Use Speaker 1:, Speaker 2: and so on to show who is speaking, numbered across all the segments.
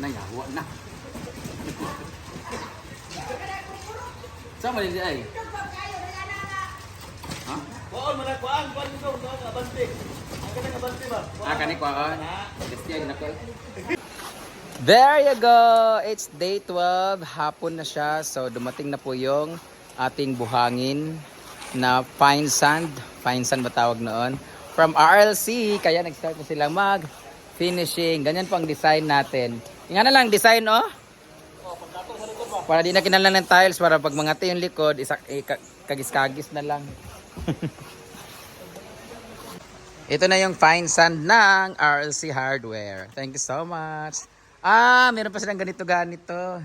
Speaker 1: Nayawa na. Saan mo din ay? Ha?
Speaker 2: Kuan man kuan kuan mo no abante. Ang kana abante ba?
Speaker 1: Ah, kani ko ah. Na ko. There you go! It's day 12. Hapon na siya. So, dumating na po yung ating buhangin na fine sand. Fine sand ba tawag noon? From RLC. Kaya nag-start na silang mag-finishing. Ganyan po ang design natin. Yung ano lang, design oh. Para di na kinalan ng tiles. Para pag mga yung likod, isa, eh, ka- kagis-kagis na lang. Ito na yung fine sand ng RLC Hardware. Thank you so much. Ah, meron pa silang ganito ganito.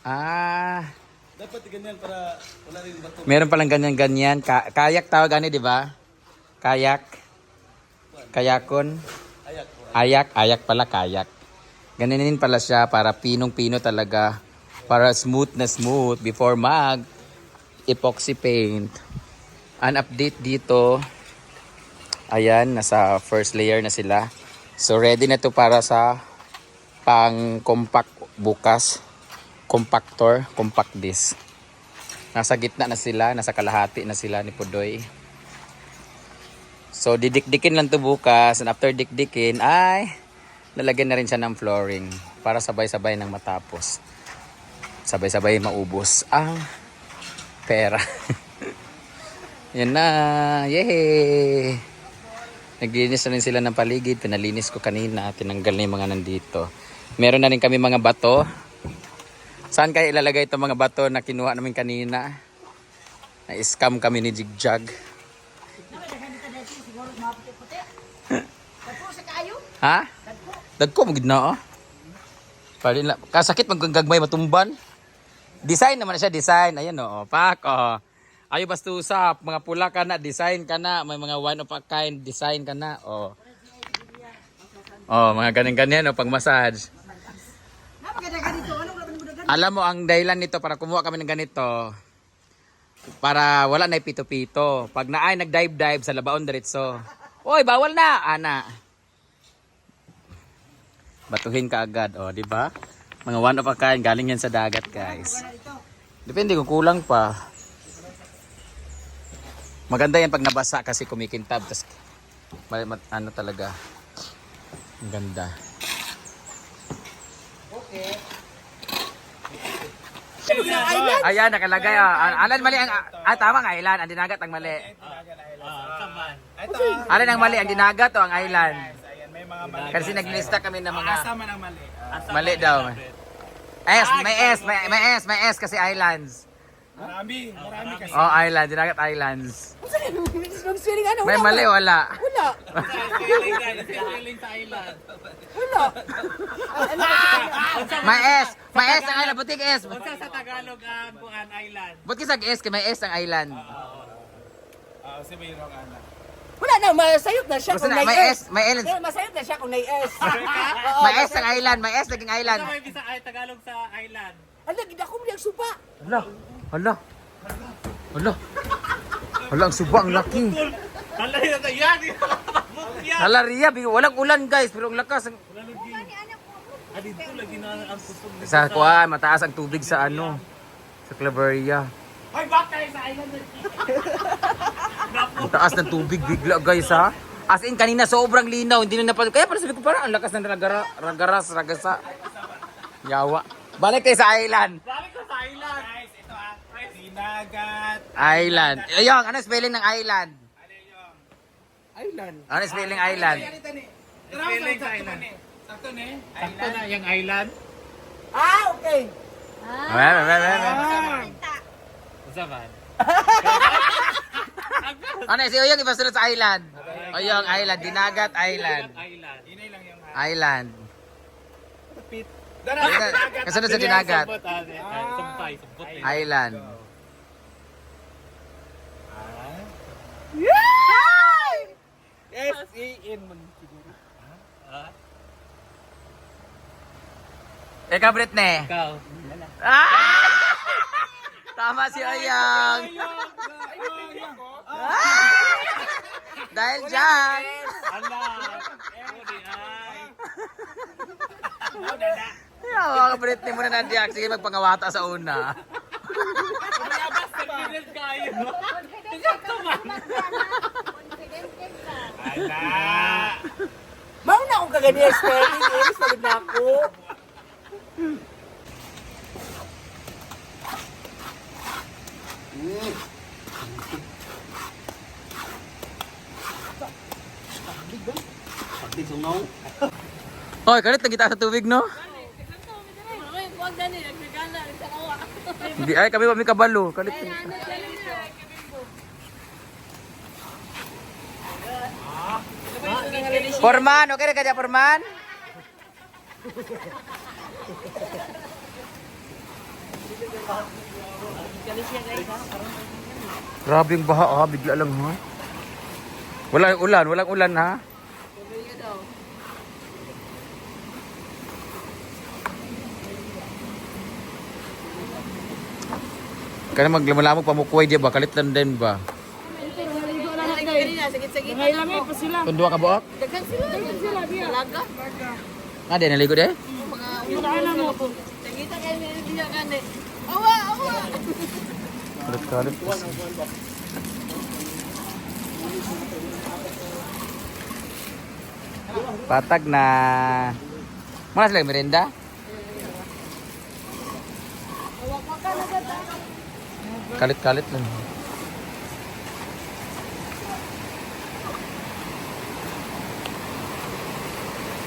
Speaker 1: Ah,
Speaker 2: Dapat ganyan para wala rin bato.
Speaker 1: meron palang ganyan ganyan. Ka- kayak tawag ano, di ba? Kayak. Kayakon.
Speaker 2: Ayak
Speaker 1: ayak pala kayak. Ganinin pala siya para pinong-pino talaga. Para smooth na smooth before mag epoxy paint. An update dito. Ayan, nasa first layer na sila. So ready na to para sa pang compact bukas. Compactor, compact disc. Nasa gitna na sila, nasa kalahati na sila ni Pudoy. So didikdikin lang to bukas and after dikdikin ay lalagyan na rin siya ng flooring para sabay-sabay nang matapos. Sabay-sabay maubos ang pera. Yan na. Yay! Naglinis na rin sila ng paligid. Pinalinis ko kanina. Tinanggal na yung mga nandito. Meron na rin kami mga bato. Saan kayo ilalagay itong mga bato na kinuha namin kanina? Na-scam kami ni Jigjag. Ha? Dagko mo gid na oh. Pali na kasakit magagagmay matumban. Design naman na siya, design. Ayan oh, pak oh. Ayo basta usap, mga pula ka na, design ka na, may mga one of a kind, design ka na. Oh. Oh, mga ganyan-ganyan oh, pag massage. Alam mo ang dahilan nito para kumuha kami ng ganito. Para wala na pito-pito. Pag naay nag-dive-dive sa labaon diretso. Oy, bawal na, ana. Batuhin ka agad, oh, di ba? Mga one of a kind, galing yan sa dagat, guys. Depende kung kulang pa. Maganda yan pag nabasa kasi kumikintab. Ma- ano talaga. Ang ganda. Ayan, nakalagay. Ah. Alan mali ang... Ah, tama ang island. Ang dinagat ang mali. Alan ang mali. Ang dinagat o ang island.
Speaker 2: Mga mali.
Speaker 1: Kasi naglista kami ng mga...
Speaker 2: Sama ng mali.
Speaker 1: Mali daw. S, may S, may, may S, may S kasi islands.
Speaker 2: Marami, marami kasi.
Speaker 1: Oh, island, dinagat islands.
Speaker 3: Ano?
Speaker 1: May mali, wala.
Speaker 3: Wala.
Speaker 2: Feeling sa island.
Speaker 3: Wala.
Speaker 1: May S, may S ang island, butik S.
Speaker 2: Sa Tagalog ang Buan Island.
Speaker 1: Butik sa S, kay may S ang island.
Speaker 2: Ah, si Mayroong anak.
Speaker 3: Wala na, masayot na siya
Speaker 1: Basta
Speaker 3: kung
Speaker 1: na,
Speaker 3: may S.
Speaker 1: S, may L.
Speaker 3: Eh, Masayot na siya kung may S. Oo,
Speaker 1: May S ang island, may S naging island.
Speaker 2: May bisa ay Tagalog sa island.
Speaker 3: Ala, gida ko mo supa.
Speaker 1: Hala, hala. Hala. Hala, ang suba, ang laki.
Speaker 2: Hala yun na yan. yan.
Speaker 1: Hala, Ria, big- walang ulan guys, pero ang lakas. Ang...
Speaker 2: Ah, dito lagi na ang kusog.
Speaker 1: Sa kuan, mataas ang tubig sa ano, sa Claveria.
Speaker 2: Ay, back tayo sa island.
Speaker 1: Ang taas ng tubig bigla guys ha. As in kanina sobrang linaw, hindi na napag... Kaya pala sabi ko parang ang lakas ng ragara, ragaras, ragasa. Yawa. Balik tayo sa island.
Speaker 2: Balik ko sa island. Guys, ito ah. Dinagat.
Speaker 1: Island. Ayong, ano spelling ng island?
Speaker 3: Island.
Speaker 1: Ano spelling island?
Speaker 2: Sa island. Sakto ni. Sakto na yung island.
Speaker 3: Ah, okay.
Speaker 1: Well, well, well, well.
Speaker 2: Usa ba?
Speaker 1: Ano, si Oyong ipasunod sa island. Oyong, island. Dinagat, island.
Speaker 2: Island. Inay lang yung
Speaker 1: Island. Dinagat. Kasunod sa dinagat.
Speaker 2: Sumpot, ah, ah, Sumpay, sumpot. eh.
Speaker 1: Island.
Speaker 2: S-E-N mo siguro.
Speaker 1: Ikaw, Britney.
Speaker 2: Ikaw.
Speaker 1: Ah! Tama si Oyong. Dahil dyan.
Speaker 2: Ala.
Speaker 1: Yeah, mga Britney mo na nadiyak. Sige, magpangawata sa una.
Speaker 2: Confident kayo. Ala.
Speaker 3: Mao na akong kagani spelling. Salit na ako.
Speaker 1: Hoy, kalit na kita sa tubig, no? Hindi, ay, kami kami kabalo. Kalit na. Forman, okay na ka dyan, Forman? Grabe yung baha, ha? Bigla lang, ha? Walang ulan, walang ulan, ha? Kaya maglamolamog pamukuhay di ba? Kalit lang din ba? Tundua ka buok?
Speaker 4: Dagdag sila, dagdag sila. Laga.
Speaker 1: Nga di, naligo di?
Speaker 4: Mga na mo ko. Tagita kayo nila diya gani. Awa, awa.
Speaker 1: Kalit kalit. Patag na. Mana sila yung merenda? Kalit-kalit lang.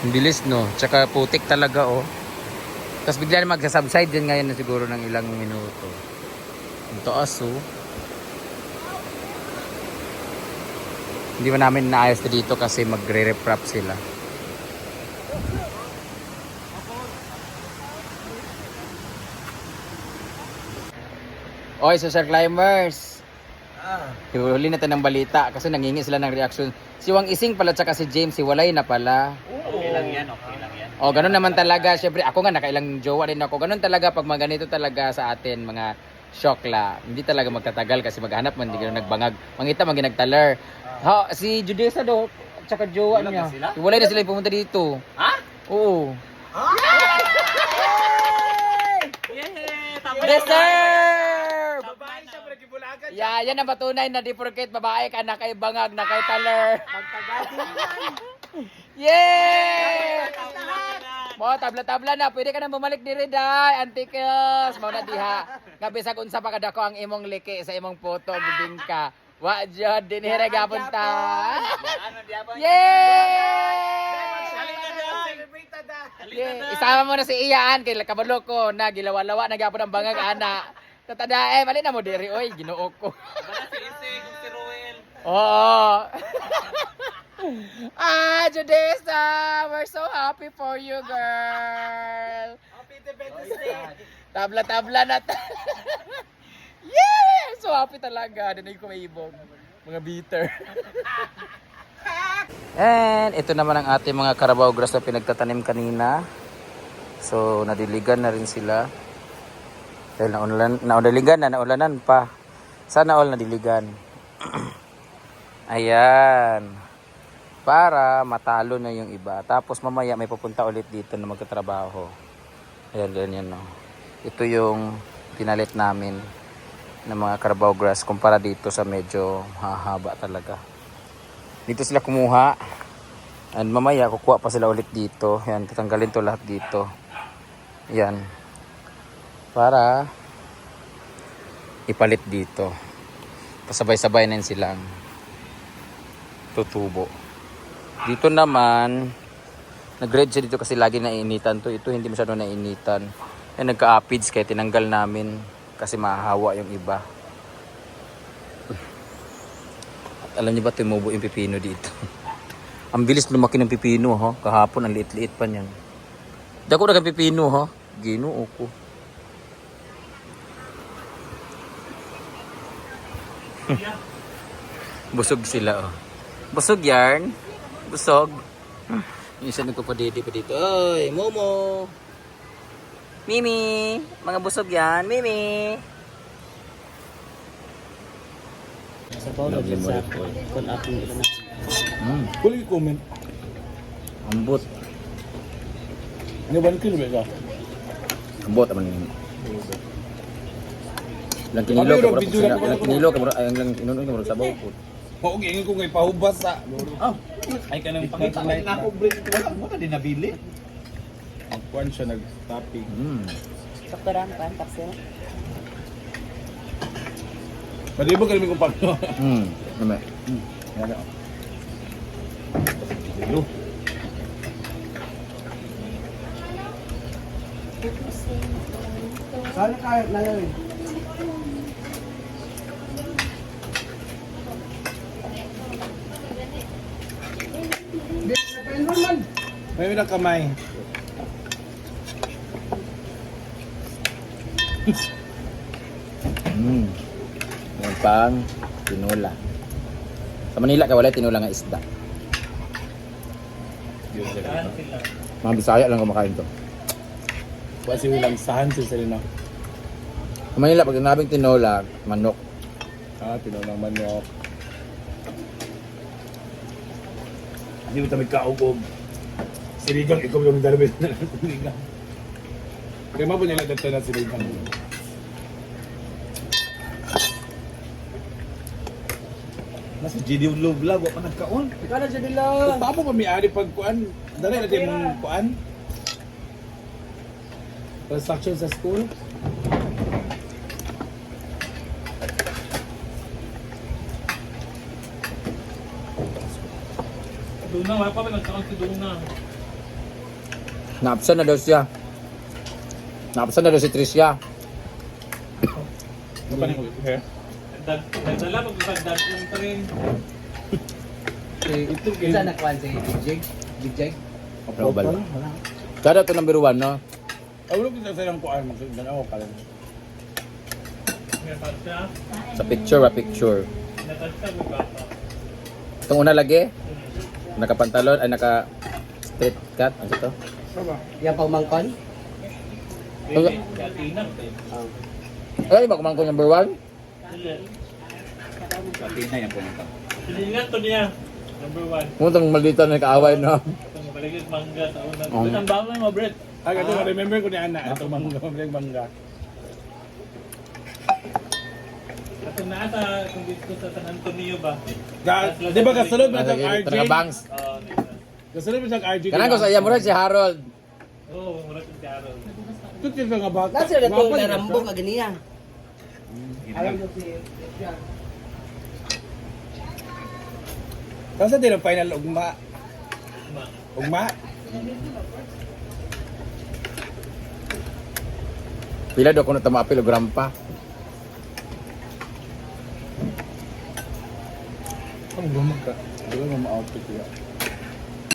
Speaker 1: Ang bilis no. Tsaka putik talaga oh. Tapos bigla na magsa-subside din ngayon na siguro ng ilang minuto. Ang taas oh. Hindi pa namin naayos na dito kasi magre-reprap sila. Oy, social climbers! Huli na tayo ng balita kasi nangingi sila ng reaction. Si Wang Ising pala tsaka si James, si Walay na pala.
Speaker 2: Okay lang yan, okay lang yan.
Speaker 1: O, ganun naman talaga. Siyempre, ako nga, nakailang jowa din ako. Ganun talaga pag mga ganito talaga sa atin, mga syokla. Hindi talaga magtatagal kasi maghanap man, hindi ganun nagbangag. Mangita, man ginagtaler. Ha, si Judesa do, tsaka jowa
Speaker 2: Wala
Speaker 1: niya.
Speaker 2: na sila?
Speaker 1: Wala na sila yung pumunta dito.
Speaker 2: Ha?
Speaker 1: Oo.
Speaker 2: Yeah!
Speaker 1: Deserve!
Speaker 2: Babae siya, pero kibulagan.
Speaker 1: Yeah, yan ang patunay na di porket babae ka na kay bangag na kay taler. Yay! Mo tabla-tabla na, pwede ka na bumalik diri day, antikos. Mao na diha. Nga bisag unsa pa kadako ang imong liki sa imong photo gibing ka. Wa jud din hira gapon ta. Yay! Isama mo na si Ian kay kabalo ko na gilawa-lawa na gapon ang bangag ana. Tatada eh, mali na mo diri oy, ginoo ko. Oo. ah, Judesa, we're so happy for you, girl.
Speaker 2: Happy Independence Day.
Speaker 1: Tabla-tabla na ta. yeah! So happy talaga. Dinig ko may ibog. Mga bitter. And ito naman ang ating mga Carabao grass na pinagtatanim kanina. So, nadiligan na rin sila. Dahil naulan, naudaligan na, naulanan pa. Sana all nadiligan. Ayan. Para matalo na yung iba. Tapos mamaya may pupunta ulit dito na magkatrabaho. Ayan, ganyan no. Ito yung pinalit namin ng mga Carabao grass kumpara dito sa medyo hahaba talaga. Dito sila kumuha. And mamaya kukuha pa sila ulit dito. Ayan, tatanggalin to lahat dito. Ayan. Para ipalit dito. Pasabay-sabay na silang tutubo. Dito naman, nag-red siya dito kasi lagi nainitan to. Ito hindi masyado nainitan. Eh, nagka-apids kaya tinanggal namin kasi mahahawa yung iba. At alam niyo ba tumubo yung pipino dito? ang bilis lumaki ng pipino ha. Kahapon ang liit-liit pa niyan. Dako na pipino ha. Ginoo ko. Busog sila oh. Busog yarn. Busog. Isa nagpapadidi pa dito. Oy, Momo. Mimi. Mga busog yan. Mimi.
Speaker 5: sa Paulo sa kon akong ito na
Speaker 2: Wala yung comment.
Speaker 1: Ambot.
Speaker 2: Ano ba kilo ba ka?
Speaker 1: Ambot naman yun. Lang kinilo ka mura
Speaker 2: video
Speaker 1: sila.
Speaker 2: lang
Speaker 1: Lang kinilo ka mura lang inunon ka mura sa bawo po.
Speaker 2: Oo, ingin ko ngay pahubas sa.
Speaker 3: Oh,
Speaker 2: Ay ka nang pakita
Speaker 3: Ay, na ako break. Wala mo ka din nabili.
Speaker 2: Ang kwan siya nag-topping.
Speaker 1: Mm.
Speaker 3: Sakto lang, pan, takso.
Speaker 2: Pwede ba kami kung paano?
Speaker 1: Mm. Naman.
Speaker 2: Yan na.
Speaker 3: Saan kaya na yun?
Speaker 2: May minang kamay.
Speaker 1: Mm. Yung pang tinola. Sa Manila ka wala tinola nga isda. Mga Bisaya lang kumakain to.
Speaker 2: Kasi walang sahan sila sila na.
Speaker 1: Sa Manila pag sinabing tinola, manok.
Speaker 2: Ah, tinulang manok. Hindi mo tamig kaugog. Siligang, ikaw yung dalawin na siligang. Kaya mo nila dito na siligang. Nasa GD Love Vlog, wala pa nagkaon.
Speaker 3: Ikaw na siya nila.
Speaker 2: Paano pa may ari pag kuan? Dali natin mong kuan? Transaction sa school?
Speaker 5: Doon na, wala pa may nagkaroon si Doon na.
Speaker 1: Naapsan na daw siya. Naapsan na daw si Tricia.
Speaker 2: Ano pa rin hair?
Speaker 5: Nagdag- Nagdala, magdagdag yung rin.
Speaker 2: Ito
Speaker 3: Saan nakuha si Jig? Jig Jig?
Speaker 1: Global. Kada to number one, no?
Speaker 2: Ay, wala ko sa silang kuan. Magsasalan ako ka lang.
Speaker 1: Sa picture, wa picture. Itong una lagi, nakapantalon, ay naka straight cut. Ano to?
Speaker 3: Yan pang mangkon?
Speaker 5: Pwede, katinang. eh.
Speaker 1: Ay, ba kumangkong number one?
Speaker 5: Hindi.
Speaker 2: Latina yan pumunta.
Speaker 5: Silingan to niya. Number one.
Speaker 1: Puntang maldita na kaaway, no?
Speaker 5: Itong baligid mangga sa unang.
Speaker 1: Oo.
Speaker 5: Ito ang bawal mo, Brett.
Speaker 2: Ah, ito, remember ko ni Ana. Ito mangga, mangga, mangga.
Speaker 5: Ito na ata, kung dito sa San Antonio ba?
Speaker 2: Di ba kasunod mo sa RJ?
Speaker 1: Taga banks.
Speaker 5: Oo,
Speaker 2: Kasunod mo sa RJ?
Speaker 1: Kanang ko sa iya mo rin si Harold.
Speaker 5: Oo, mura si Carol.
Speaker 2: Ito yung mga bata.
Speaker 3: Nasa na
Speaker 2: niya
Speaker 3: narambong ka ganiya. Alam mo si...
Speaker 2: Kasi din ang final ugma.
Speaker 5: Ma.
Speaker 2: Ugma?
Speaker 1: Pila daw kung natamapil o grampa.
Speaker 2: Ang lumag ka. Di ba mga outfit ko